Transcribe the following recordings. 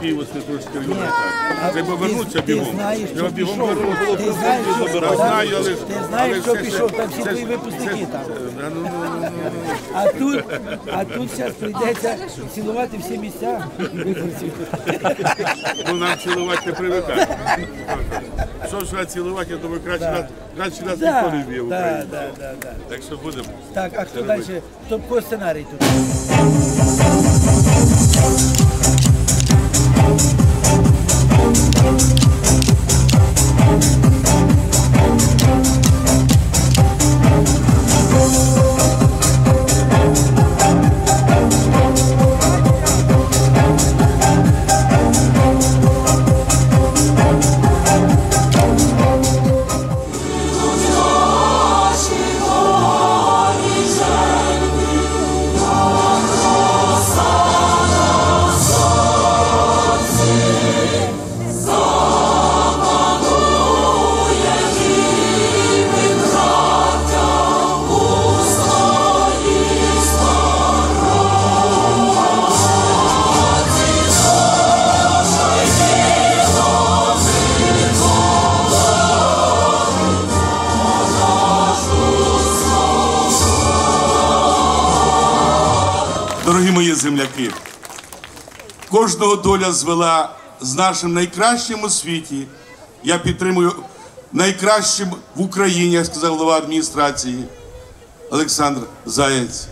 Києва Святошська Треба вернутися бігом. Треба бігом пішов. вернутися. Ти знаєш, що- так, знаю, але... ти знаєш, що пішов, там всі твої випускники там. Ну, ну, ну. А тут, а тут зараз прийдеться цілувати всі місця. Ну, нам цілувати не привикати. Що ж треба цілувати, я думаю, краще нас, краще нас ніхто не вб'є в Україні. Так що будемо. Так, а хто далі? Хто по сценарій тут? Мої земляки, кожного доля звела з нашим найкращим у світі. Я підтримую найкращим в Україні, як сказав голова адміністрації Олександр Заєць.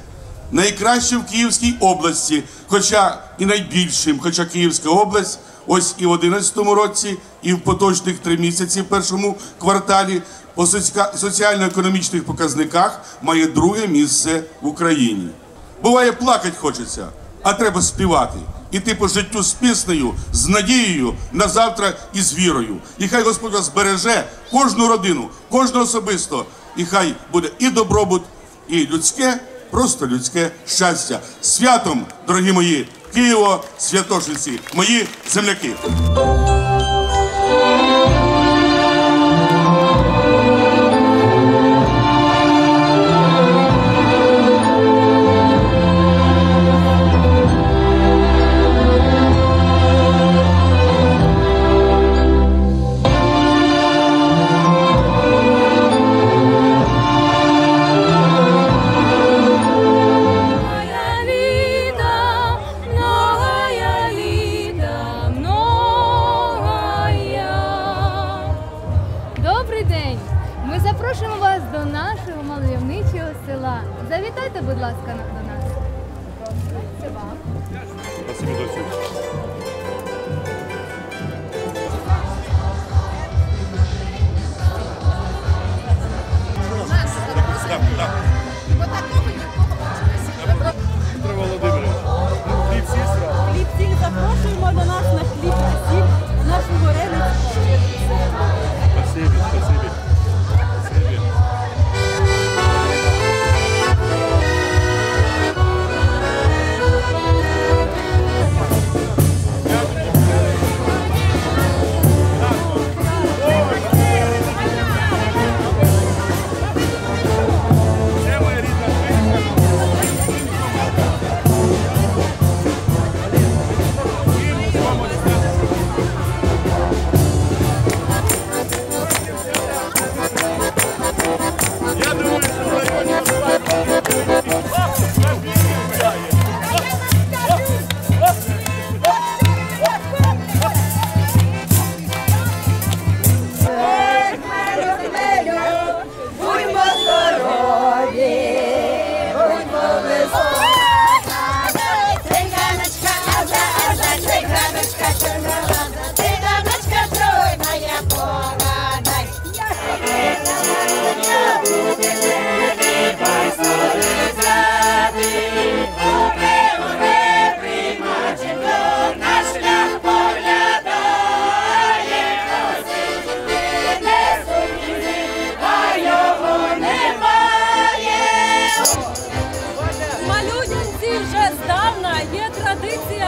Найкращим в Київській області, хоча і найбільшим, хоча Київська область, ось і в 2011 році, і в поточних три місяці в першому кварталі по соціа- соціально-економічних показниках має друге місце в Україні. Буває, плакать хочеться, а треба співати. Іти по життю з піснею, з надією на завтра і з вірою. І хай Господь вас береже кожну родину, кожну особисто. І хай буде і добробут, і людське, просто людське щастя. Святом, дорогі мої, Києво, Святошинці, мої земляки. День! Ми запрошуємо вас до нашого мальовничого села. Завітайте, будь ласка, до нас. Це вам.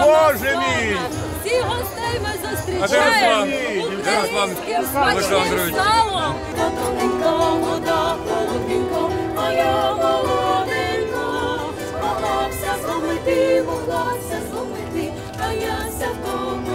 Боже мій! Всі гостей ми зустрічаємо. Українським смачним салом. força como